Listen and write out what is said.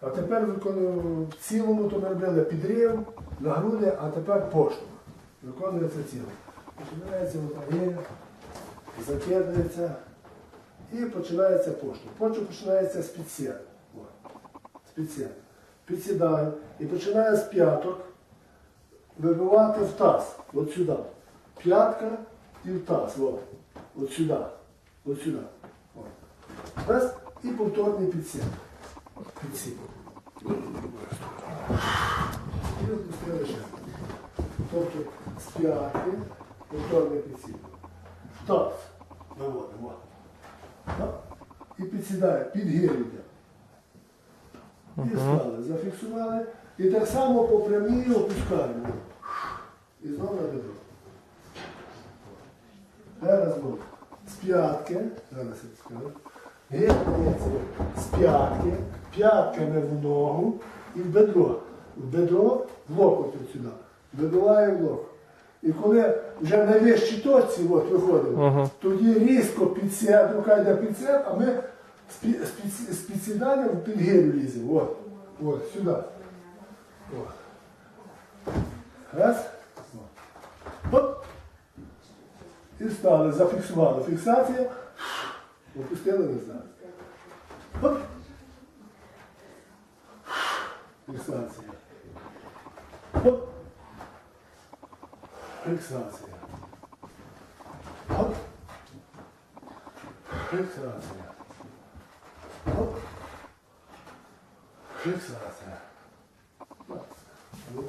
А тепер виконуємо в цілому, то ми робили підрив на груди, а тепер поштовх. Виконується ціло. Починається отагія, закидається і починається поштовх. Поштовх починається з підсід. О, З. Підсідаю і починає з п'яток вибивати в таз. От сюди. П'ятка і в таз. От, сюди. От сюди. І повторний підсід. Тобто з п'ятки повторний підсід. В таз виводимо. Так. І підсідає, під гір'я. І стали, зафіксували. І так само по прямій опускаємо. І знову на бедро. Зараз знову. З п'ятки, зараз я скажу. Гірниці з п'ятки, п'ятками в ногу і в бедро. В бедро, в локоть от сюди. Вибиває в локоть. І коли вже в найвищій точці от, виходимо, Ага. тоді різко підсід, рука йде підсід, а ми з пі- з під- з підсіданням в підгирю ліземо. От, от, сюди. От. Раз. От. Оп. І стали, зафіксували. Фіксація. Опустили назад. Оп. Фіксація. Оп. Фіксація. Оп. Фіксація. Оп. Фіксація. Так. Ну,